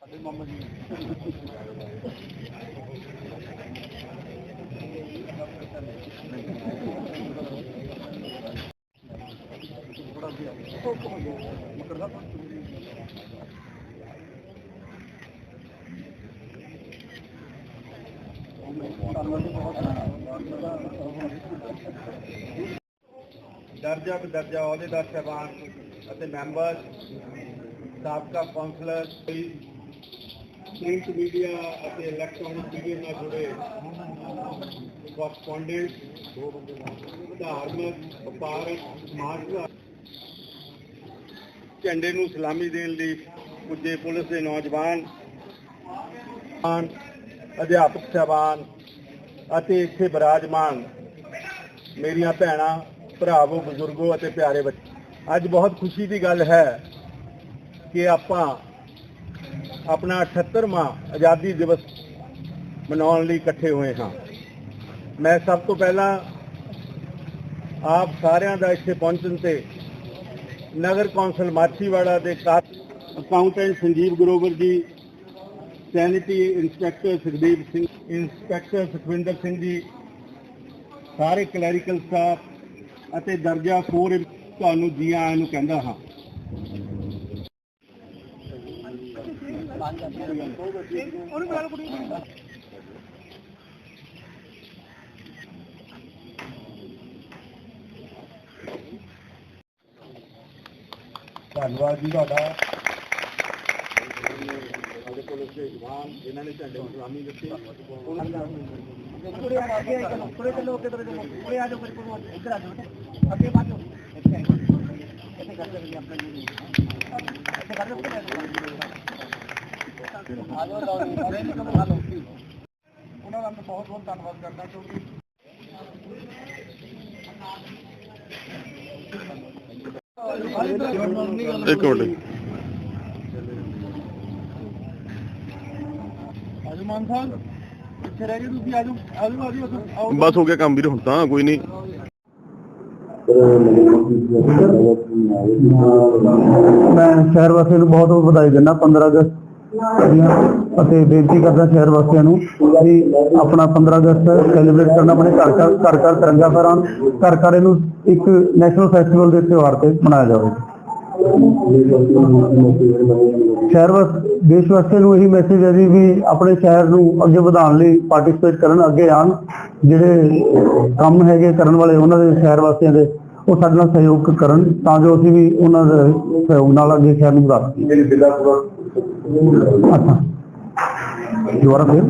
ਸਾਡੇ ਮਾਮਾ ਜੀ ਬੜਾ ਵਧੀਆ ਮਕਰਦਾ ਪਰ ਦਰਜਾ ਬਦਰਜਾ ਅਹੁਦੇਦਾਰ ਸਾਹਿਬਾਨ ਅਤੇ ਮੈਂਬਰ, ਸਾਬਕਾ ਕਾਉਂਸਲਰ ਪ੍ਰਿੰਟ ਮੀਡੀਆ ਅਤੇ ਇਲੈਕਟ੍ਰੋਨਿਕ ਮੀਡੀਆ ਨਾਲ ਜੁੜੇ ਕਰਸਪੋਂਡੈਂਟ ਧਾਰਮਿਕ, ਵਪਾਰਕ ਸਮਾਜ ਸੁਧਾਰ ਝੰਡੇ ਨੂੰ ਸਲਾਮੀ ਦੇਣ ਲਈ ਪੁੱਜੇ ਪੁਲਿਸ ਦੇ ਨੌਜਵਾਨ ਅਧਿਆਪਕ ਸਾਹਿਬਾਨ ਅਤੇ ਇੱਥੇ ਬਿਰਾਜਮਾਨ ਮੇਰੀਆਂ ਭੈਣਾਂ, ਭਰਾਵੋ, ਬਜ਼ੁਰਗੋ ਅਤੇ ਪਿਆਰੇ ਬੱਚੇ। ਅੱਜ ਬਹੁਤ ਖੁਸ਼ੀ ਦੀ ਗੱਲ ਹੈ ਕਿ ਆਪਾਂ ਆਪਣਾ 78ਵਾਂ ਆਜ਼ਾਦੀ ਦਿਵਸ ਮਨਾਉਣ ਲਈ ਇਕੱਠੇ ਹੋਏ ਹਾਂ। ਮੈਂ ਸਭ ਤੋਂ ਪਹਿਲਾਂ ਆਪ ਸਾਰਿਆਂ ਦਾ ਇੱਥੇ ਪਹੁੰਚਣ ਤੇ ਨਗਰ ਕੌਂਸਲ ਮਾਛੀਵਾੜਾ ਦੇ accountant Sanjeev Grover ji sanitary inspector Sukhdeep Singh, inspector Sukhwinder Singh ji, ਸਾਰੇ ਕਲੈਰੀਕਲ ਸਟਾਫ ਅਤੇ ਦਰਜਾ 4 ਤੁਹਾਨੂੰ ਜੀ ਆਇਆਂ ਨੂੰ ਕਹਿੰਦਾ ਹਾਂ। ਧੰਨਵਾਦ ਜੀ ਤੁਹਾਡਾ। ਸਾਡੇ ਪੁਲਿਸ ਦੇ ਜਵਾਨ ਜਿਨ੍ਹਾਂ ਨੇ ਝੰਡੇ ਨੂੰ ਸਲਾਮੀ ਦਿੱਤੀ। ਪੂਰੇ ਅੱਗੇ ਚਲੋ ਪੂਰੇ ਚਲੋ ਅੱਗੇ ਚਲੋ ਪੂਰੇ ਆ ਜਾਓ ਫਿਰ ਪੂਰੇ ਇੱਧਰ ਆ ਜਾਓ ਅੱਗੇ ਬਾਤ ਜਾਓ। ਇੱਥੇ ਇੱਥੇ ਕਰ ਸਕਦੇ ਆਪਾਂ ਜੀ। ਇੱਥੇ ਕਰ ਸਕਦੇ ਆ ਜਾਓ ਲਾਓ ਸਾਰੇ ਨੂੰ ਕੰਮ ਲਓ। ਉਹਨਾਂ ਦਾ ਮੈਂ ਬਹੁਤ ਬਹੁਤ ਧੰਨਵਾਦ ਕਰਦਾ ਕਿਉਂਕਿ ਇੱਕ ਮਿੰਟ। ਆਜੋ ਮਾਨ ਸਾਹਿਬ ਇੱਥੇ ਰਹਿ ਗਏ ਤੁਸੀਂ ਆਜੋ ਆਜੋ ਆਜੋ ਆਓ। ਬਸ ਹੋ ਗਿਆ ਕੰਮ ਵੀਰ ਹੁਣ ਤਾਂ ਕੋਈ ਨਹੀਂ। ਮੈਂ ਸ਼ਹਿਰ ਵਾਸੀਆਂ ਨੂੰ ਬਹੁਤ ਬਹੁਤ ਵਧਾਈ ਦਿੰਦਾ 15 ਅਗਸਤ ਅਤੇ ਬੇਨਤੀ ਕਰਦਾ ਸ਼ਹਿਰ ਵਾਸੀਆਂ ਨੂੰ ਕਿ ਆਪਣਾ 15 ਅਗਸਤ ਸੈਲੀਬ੍ਰੇਟ ਕਰਨਾ ਆਪਣੇ ਘਰ ਘਰ ਘਰ ਘਰ ਤਿਰੰਗਾ ਫਹਿਰਾਉਣ ਘਰ ਘਰ ਇਹਨੂੰ ਇੱਕ ਨੈਸ਼ਨਲ ਫੈਸਟੀਵਲ ਦੇ ਤਿਉਹਾਰ ਤੇ ਮਨਾਇਆ ਜਾਵੇ। ਸ਼ਹਿਰ ਵਾਸ ਦੇਸ਼ ਵਾਸੀਆਂ ਨੂੰ ਇਹੀ ਮੈਸੇਜ ਹੈ ਜੀ ਵੀ ਆਪਣੇ ਸ਼ਹਿਰ ਨੂੰ ਅੱਗੇ ਵਧਾਉਣ ਲਈ ਪਾਰਟਿਸਿਪੇਟ ਕਰਨ ਅੱਗੇ ਆਉਣ। ਜਿਹੜੇ ਕੰਮ ਹੈਗੇ ਕਰਨ ਵਾਲੇ ਉਹਨਾਂ ਦੇ ਸ਼ਹਿਰ ਵਾਸੀਆਂ ਦੇ ਉਹ ਸਾਡੇ ਨਾਲ ਸਹਿਯੋਗ ਕਰਨ ਤਾਂ ਜੋ ਅਸੀਂ ਵੀ ਉਹਨਾਂ ਦੇ ਸਹਿਯੋਗ ਨਾਲ ਅੱਗੇ ਸ਼ਹਿਰ ਨੂੰ ਵਧਾ ਸਕੀਏ। ਫਿਰ?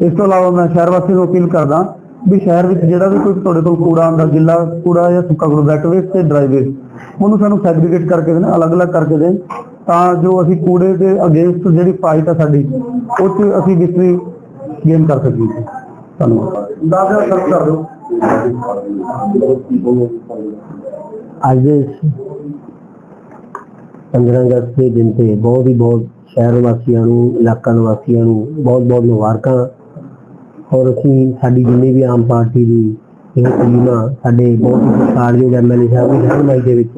ਇਸ ਤੋਂ ਇਲਾਵਾ ਮੈਂ ਸ਼ਹਿਰ ਵਾਸੀਆਂ ਨੂੰ ਅਪੀਲ ਕਰਦਾ ਵੀ ਸ਼ਹਿਰ ਵਿੱਚ ਜਿਹੜਾ ਵੀ ਕੋਈ ਤੁਹਾਡੇ ਕੋਲ ਕੂੜਾ ਆਉਂਦਾ ਗਿੱਲਾ ਕੂੜਾ ਜਾਂ ਸੁੱਕਾ ਕੂੜਾ ਵੈਟ ਵੇਸਟ ਤੇ ਡਰਾਈ ਵੇਸਟ ਉਹਨੂੰ ਸਾਨੂੰ ਸੈਗਰੀਗੇਟ ਕਰਕੇ ਦੇਣ ਅਲੱਗ-ਅਲੱਗ ਕਰਕੇ ਦੇਣ। ਤਾਂ ਜੋ ਅਸੀਂ ਕੂੜੇ ਦੇ ਅਗੇਂਸਟ ਜਿਹੜੀ ਫਾਈਟ ਆ ਸਾਡੀ ਉਹ 'ਚ ਅਸੀਂ ਵਿਕਟਰੀ ਗੇਨ ਕਰ ਸਕੀਏ। ਧੰਨਵਾਦ। ਦਾਦਾ ਸਰ ਕਰ ਦਿਓ। ਅੱਜ ਦੇ 15 ਅਗਸਤ ਦੇ ਦਿਨ ਤੇ ਬਹੁਤ ਹੀ ਬਹੁਤ ਸ਼ਹਿਰ ਵਾਸੀਆਂ ਨੂੰ ਇਲਾਕਾ ਨਿਵਾਸੀਆਂ ਨੂੰ ਬਹੁਤ ਬਹੁਤ ਮੁਬਾਰਕਾਂ। ਔਰ ਅਸੀਂ ਸਾਡੀ ਜਿੰਨੀ ਵੀ ਆਮ ਪਾਰਟੀ ਦੀ ਇਹ ਟੀਮ ਸਾਡੇ ਬਹੁਤ ਹੀ ਸਤਿਕਾਰਯੋਗ ਐਮਐਲਏ ਸਾਹਿਬ ਦੀ ਰਹਿਨਮਾਈ ਦੇ ਵਿੱਚ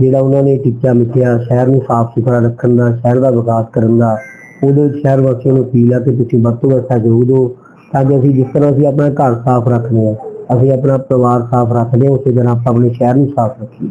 ਜਿਹੜਾ ਉਹਨਾਂ ਨੇ ਟੀਚਾ ਮਿੱਥਿਆ ਸ਼ਹਿਰ ਨੂੰ ਸਾਫ਼ ਸੁਥਰਾ ਰੱਖਣ ਦਾ, ਸ਼ਹਿਰ ਦਾ ਵਿਕਾਸ ਕਰਨ ਦਾ, ਉਹਦੇ ਸ਼ਹਿਰ ਵਾਸੀਆਂ ਨੂੰ ਅਪੀਲ ਆ ਕਿ ਤੁਸੀਂ ਵੱਧ ਤੋਂ ਵੱਧ ਸਹਿਯੋਗ ਦਿਓ, ਤਾਂ ਕਿ ਅਸੀਂ ਜਿਸ ਤਰ੍ਹਾਂ ਅਸੀਂ ਆਪਣਾ ਘਰ ਸਾਫ਼ ਰੱਖਦੇ ਹਾਂ, ਅਸੀਂ ਆਪਣਾ ਪਰਿਵਾਰ ਸਾਫ਼ ਰੱਖਦੇ ਹਾਂ, ਉਸੇ ਤਰ੍ਹਾਂ ਆਪਾਂ ਆਪਣੇ ਸ਼ਹਿਰ ਨੂੰ ਸਾਫ਼ ਰੱਖੀਏ।